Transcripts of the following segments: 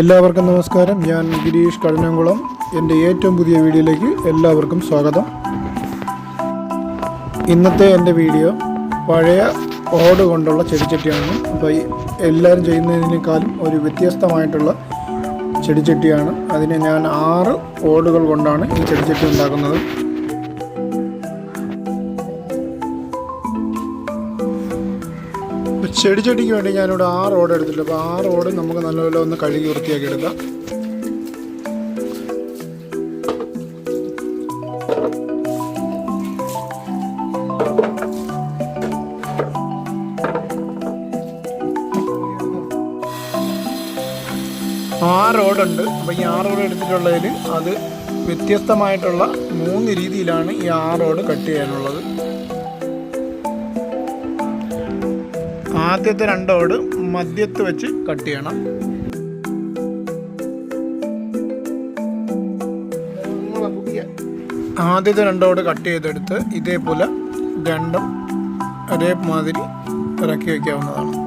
എല്ലാവർക്കും നമസ്കാരം. ഞാൻ ഗിരീഷ് കടനംകുളം എന്റെ ഏറ്റവും പുതിയ വീഡിയോയിലേക്ക് എല്ലാവർക്കും സ്വാഗതം. ഇന്നത്തെ എന്റെ വീഡിയോ പഴയ ഓട് കൊണ്ടുള്ള ചെടിച്ചട്ടിയാണ്. അപ്പോൾ എല്ലാവരും ചെയ്യുന്നതിനേക്കാളും ഒരു വ്യത്യസ്തമായിട്ടുള്ള ചെടിച്ചട്ടിയാണ്. അതിന് ഞാൻ ആറ് ഓടുകൾ കൊണ്ടാണ് ഈ ചെടിച്ചട്ടി ഉണ്ടാക്കുന്നത്. ഇപ്പൊ ചെടിക്ക് വേണ്ടി ഞാനിവിടെ ആ റോഡ് എടുത്തിട്ടുണ്ട്. അപ്പോൾ ആ റോഡ് നമുക്ക് നല്ലപോലെ ഒന്ന് കഴുകി വൃത്തിയാക്കി എടുക്കാം. ആ റോഡുണ്ട് അപ്പോൾ ഈ ആ റോഡ് എടുത്തിട്ടുള്ളതിൽ അത് വ്യത്യസ്തമായിട്ടുള്ള മൂന്ന് രീതിയിലാണ് ഈ ആ റോഡ് കട്ട് ചെയ്യാനുള്ളത്. ആദ്യത്തെ രണ്ടോട് മധ്യത്ത് വെച്ച് കട്ട് ചെയ്യണം. ആദ്യത്തെ രണ്ടോട് കട്ട് ചെയ്തെടുത്ത് ഇതേപോലെ രണ്ടും ഒരേമാതിരി ഇറക്കി വയ്ക്കാവുന്നതാണ്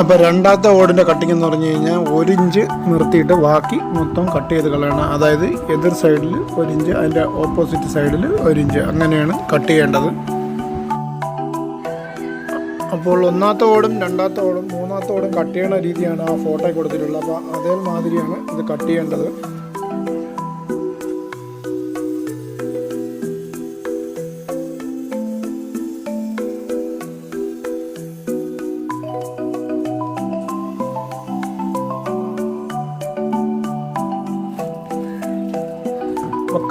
അപ്പോൾ രണ്ടാമത്തെ ഓടിന്റെ കട്ടിംഗ് എന്ന് പറഞ്ഞു കഴിഞ്ഞാൽ ഒരു ഇഞ്ച് നിർത്തിയിട്ട് ബാക്കി മൊത്തം കട്ട് ചെയ്ത് കളയണം. അതായത് എതിർ സൈഡിൽ ഒരു ഇഞ്ച് അതിന്റെ ഓപ്പോസിറ്റ് സൈഡിൽ ഒരു ഇഞ്ച്. അങ്ങനെയാണ് കട്ട് ചെയ്യേണ്ടത്. അപ്പോൾ ഒന്നാമത്തെ ഓടും രണ്ടാമത്തെ ഓടും മൂന്നാമത്തെ ഓടും കട്ട് ചെയ്യണ രീതിയാണ് ആ ഫോട്ടോയിൽ കൊടുത്തിട്ടുള്ളത്. അപ്പോൾ അതേ മാതിരിയാണ് ഇത് കട്ട് ചെയ്യേണ്ടത്.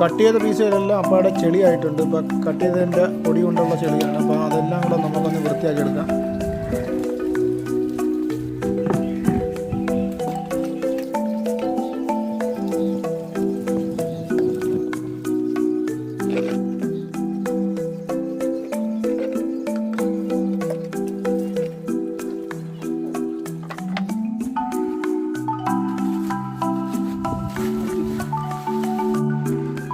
കട്ട് ചെയ്ത പീസുകളെല്ലാം അപ്പാടെ ചെളിയായിട്ടുണ്ട്. ഇപ്പോൾ കട്ട് ചെയ്തതിന്റെ പൊടി കൊണ്ടുള്ള ചെളിയാണ്. അപ്പോൾ അതെല്ലാം കൂടെ നമുക്കൊന്ന് വൃത്തിയാക്കി എടുക്കാം.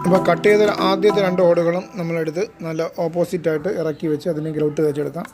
അപ്പോൾ കട്ട് ചെയ്ത ആദ്യത്തെ രണ്ട് ഓടുകളും നമ്മളെടുത്ത് നല്ല ഓപ്പോസിറ്റായിട്ട് ഇറക്കി വെച്ച് അതിനെ ഗ്രൗട്ട് വെച്ചെടുക്കാം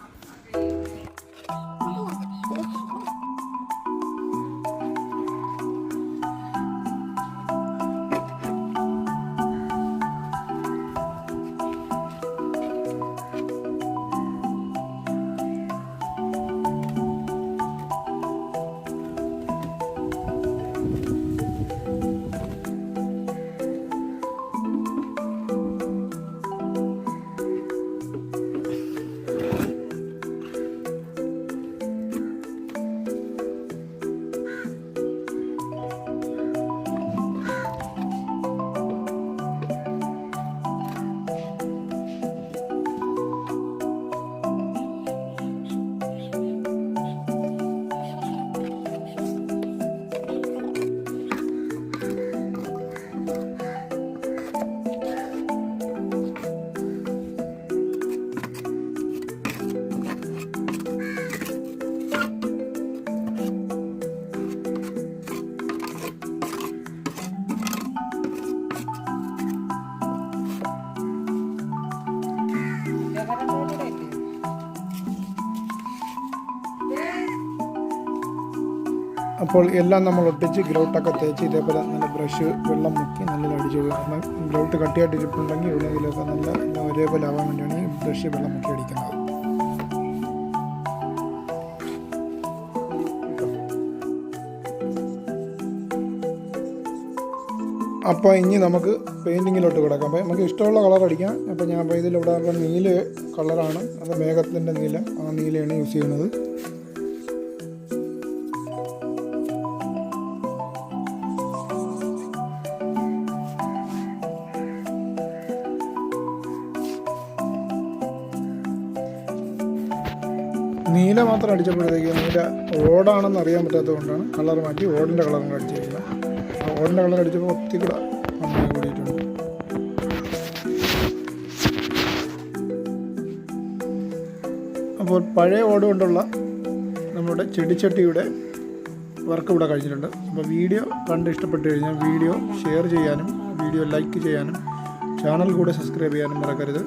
അപ്പോൾ എല്ലാം നമ്മൾ ഒട്ടിച്ച് ഗ്രൗട്ടൊക്കെ തേച്ച് ഇതേപോലെ നല്ല ബ്രഷ് വെള്ളം മുക്കി നല്ല അടിച്ചു കൊടുക്കണം ഗ്രൗട്ട് കട്ടിയായിട്ട് ഇരിപ്പുണ്ടെങ്കിൽ എവിടെയെങ്കിലുമൊക്കെ നല്ല എല്ലാം ഒരേപോലെ ആവാൻ വേണ്ടിയാണ് ഈ ബ്രഷ് വെള്ളം മുക്കി അടിക്കുന്നത്. അപ്പോൾ ഇനി നമുക്ക് പെയിന്റിങ്ങിലോട്ട് കിടക്കാം. അപ്പോൾ നമുക്ക് ഇഷ്ടമുള്ള കളർ അടിക്കാം. അപ്പോൾ ഞാൻ അപ്പോൾ ഇതിലിവിടെ നീല കളറാണ് അത് മേഘത്തിന്റെ നീല. ആ നീലയാണ് യൂസ് ചെയ്യുന്നത്. നീല മാത്രം അടിച്ചപ്പോഴത്തേക്ക് നീല ഓടാണെന്ന് അറിയാൻ പറ്റാത്തത് കൊണ്ടാണ് കളർ മാറ്റി ഓടിന്റെ കളർ അടിച്ചിരിക്കുന്നത് ഓടിന്റെ കളർ അടിച്ചപ്പോൾ ഒത്തിരി കൂടെ നന്നായി കൂടിയിട്ടുണ്ട്. അപ്പോൾ പഴയ ഓട് കൊണ്ടുള്ള നമ്മുടെ ചെടിച്ചട്ടിയുടെ വർക്ക് ഇവിടെ കഴിഞ്ഞിട്ടുണ്ട്. അപ്പോൾ വീഡിയോ കണ്ട് ഇഷ്ടപ്പെട്ട് കഴിഞ്ഞാൽ വീഡിയോ ഷെയർ ചെയ്യാനും വീഡിയോ ലൈക്ക് ചെയ്യാനും ചാനൽ കൂടെ സബ്സ്ക്രൈബ് ചെയ്യാനും മറക്കരുത്.